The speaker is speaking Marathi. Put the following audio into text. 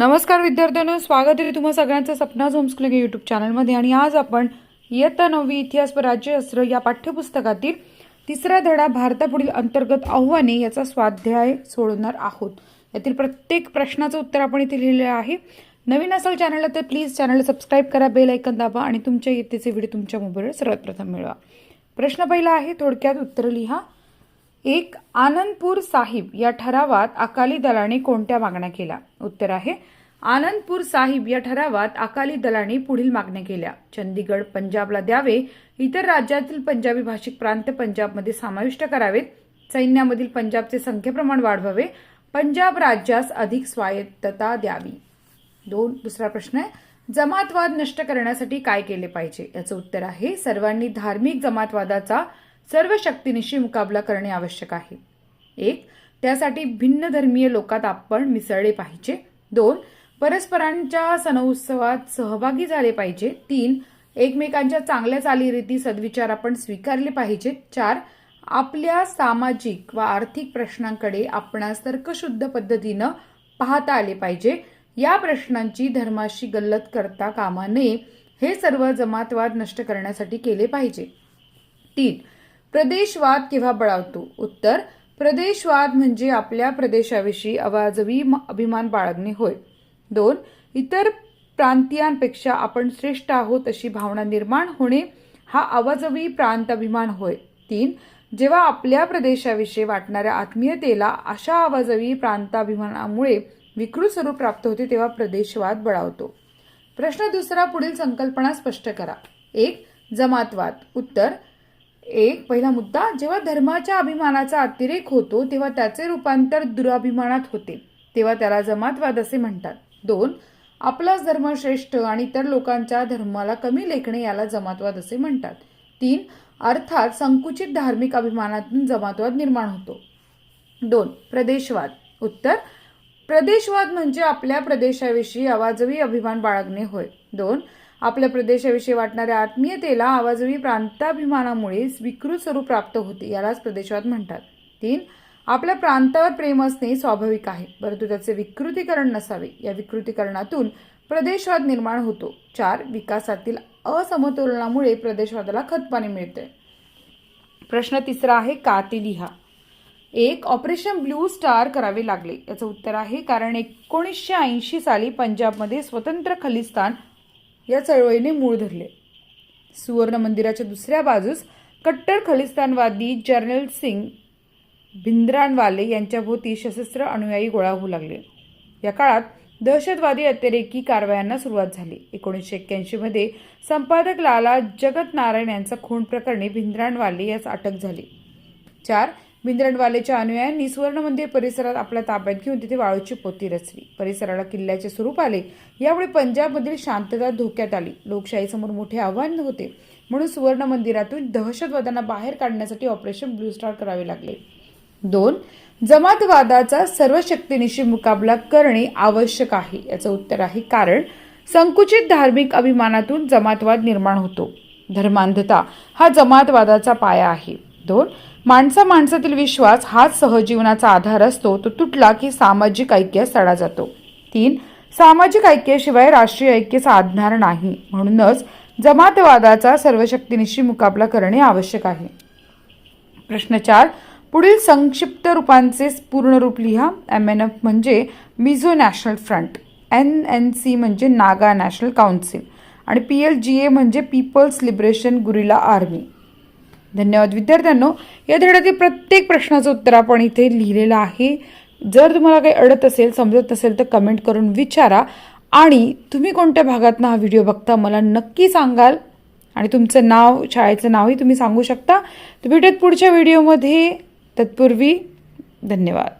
नमस्कार विद्यार्थ्यांनो स्वागत आहे तुम्हा सगळ्यांचं सपनाज होमस्कूलिंग यूट्यूब चॅनलमध्ये आणि आज आपण इयत्ता नववी इतिहास व राज्यशास्त्र या पाठ्यपुस्तकातील तिसरा धडा भारतापुढील अंतर्गत आव्हाने याचा स्वाध्याय सोडवणार आहोत. यातील प्रत्येक प्रश्नाचं उत्तर आपण इथे लिहिलेलं आहे. नवीन असाल चॅनलला तर प्लीज चॅनलला सबस्क्राईब करा बेल ऐकन दाबा आणि तुमच्या इयत्तेचे व्हिडिओ तुमच्या मोबाईलवर सर्वात प्रथम मिळवा. प्रश्न पहिला आहे थोडक्यात उत्तर लिहा. एक आनंदपूर साहिब या ठरावात अकाली दलाने कोणत्या मागण्या केल्या? उत्तर आहे आनंदपूर साहिब या ठरावात अकाली दलाने पुढील मागण्या केल्या. चंदीगड पंजाबला द्यावे इतर राज्यातील पंजाबी भाषिक प्रांत पंजाबमध्ये समाविष्ट करावेत सैन्यामधील पंजाबचे संख्येप्रमाण वाढवावे पंजाब राज्यास अधिक स्वायत्तता द्यावी. दोन दुसरा प्रश्न आहे जमातवाद नष्ट करण्यासाठी काय केले पाहिजे? याचं उत्तर आहे सर्वांनी धार्मिक जमातवादाचा सर्व शक्तीनिशी मुकाबला करणे आवश्यक आहे. एक त्यासाठी भिन्न धर्मीय लोकात आपण मिसळले पाहिजे. दोन परस्परांच्या सणउत्सवात सहभागी झाले पाहिजे. तीन एकमेकांच्या चांगल्या चालीरीती सद्विचार आपण स्वीकारले पाहिजेत. चार आपल्या सामाजिक व आर्थिक प्रश्नांकडे आपणास तर्कशुद्ध पद्धतीनं पाहता आले पाहिजे. या प्रश्नांची धर्माशी गल्लत करता कामा नये. हे सर्व जमातवाद नष्ट करण्यासाठी केले पाहिजे. तीन प्रदेशवाद केव्हा बळावतो? उत्तर प्रदेशवाद म्हणजे आपल्या प्रदेशाविषयी अवाजवी म- अभिमान बाळगणे होय. दोन इतर प्रांतीयांपेक्षा आपण श्रेष्ठ आहोत अशी भावना निर्माण होणे हा आवाजवी प्रांत अभिमान होय. तीन जेव्हा आपल्या प्रदेशाविषयी वाटणाऱ्या आत्मीयतेला अशा आवाजवी प्रांताभिमानामुळे विकृत स्वरूप प्राप्त होते तेव्हा प्रदेशवाद बळावतो. प्रश्न दुसरा पुढील संकल्पना स्पष्ट करा. एक जमातवाद. उत्तर एक पहिला मुद्दा जेव्हा धर्माच्या अभिमानाचा अतिरेक होतो तेव्हा त्याचे रूपांतर दुराभिमानात होते. तेव्हा त्याला जमातवाद असे म्हणतात. दोन आपलाच धर्म श्रेष्ठ आणि इतर लोकांच्या धर्माला कमी लेखणे याला जमातवाद असे म्हणतात. तीन अर्थात संकुचित धार्मिक अभिमानातून जमातवाद निर्माण होतो. दोन प्रदेशवाद. उत्तर प्रदेशवाद म्हणजे आपल्या प्रदेशाविषयी आवाजवी अभिमान बाळगणे होय. दोन आपल्या प्रदेशाविषयी वाटणाऱ्या आत्मीयतेला आवाजवी प्रांताभिमानामुळे विकृत स्वरूप प्राप्त होते यालाच प्रदेशवाद म्हणतात. तीन आपल्या प्रांतावर प्रेम असणे स्वाभाविक आहे. परंतु त्याचे विकृतीकरण नसावे. या विकृतीकरणातून प्रदेशवाद निर्माण होतो. चार विकासातील असमतोलनामुळे प्रदेशवादाला खतपाणी मिळते. प्रश्न तिसरा आहे का ते लिहा? एक ऑपरेशन ब्लू स्टार करावे लागले. याचं उत्तर आहे कारण एकोणीसशे ऐंशी साली पंजाबमध्ये स्वतंत्र खलिस्तान या चळवळीने मूळ धरले. सुवर्ण मंदिराच्या दुसऱ्या बाजूस कट्टर खलिस्तानवादी जर्नल सिंग भिंद्रानवाले यांच्याभोवती सशस्त्र अनुयायी गोळा होऊ लागले. या काळात दहशतवादी अतिरेकी कारवायांना सुरुवात झाली. एकोणीसशे एक्क्याऐंशीमध्ये संपादक लाला जगत नारायण यांचा खून प्रकरणी भिंद्रानवाले यास अटक झाली. चार भिंद्रनवालेच्या अनुयायांनी सुवर्ण मंदिर परिसरात आपल्या ताब्यात घेऊन तिथे वाळूची पोती रचली. परिसराला किल्ल्याचे स्वरूप आले. यामुळे पंजाबमधील शांतता धोक्यात आली. लोकशाहीसमोर मोठे आव्हान होते. म्हणून सुवर्ण मंदिरातून दहशतवाद्यांना बाहेर काढण्यासाठी ऑपरेशन ब्लू स्टार करावे लागले. दोन जमातवादाचा सर्व शक्तीनिशी मुकाबला करणे आवश्यक आहे याचं उत्तर आहे कारण संकुचित धार्मिक अभिमानातून जमातवाद निर्माण होतो. धर्मांधता हा जमातवादाचा पाया आहे. दोन माणसा माणसातील विश्वास हाच सहजीवनाचा आधार असतो तो तुटला की सामाजिक ऐक्य सडा जातो. तीन सामाजिक ऐक्याशिवाय राष्ट्रीय ऐक्य साधणार नाही म्हणूनच जमातवादाचा सर्व शक्तीनिशी मुकाबला करणे आवश्यक आहे. प्रश्न चार पुढील संक्षिप्त रूपांचे पूर्ण रूप लिहा. एम एन एफ म्हणजे Mizo national front. N N C म्हणजे नागा नॅशनल काउन्सिल. आणि पी एल जी ए म्हणजे पीपल्स लिबरेशन गुरिला आर्मी. धन्यवाद विद्यार्थ्यांनो. या धड्यातील प्रत्येक प्रश्नाचं उत्तर आपण इथे लिहिलेलं आहे. जर तुम्हाला काही अडत असेल समजत नसेल तर कमेंट करून विचारा. आणि तुम्ही कोणत्या भागातनं हा व्हिडिओ बघता मला नक्की सांगाल. आणि तुमचं नाव शाळेचं नावही तुम्ही सांगू शकता. तर भेटत पुढच्या व्हिडिओमध्ये. तत्पूर्वी धन्यवाद.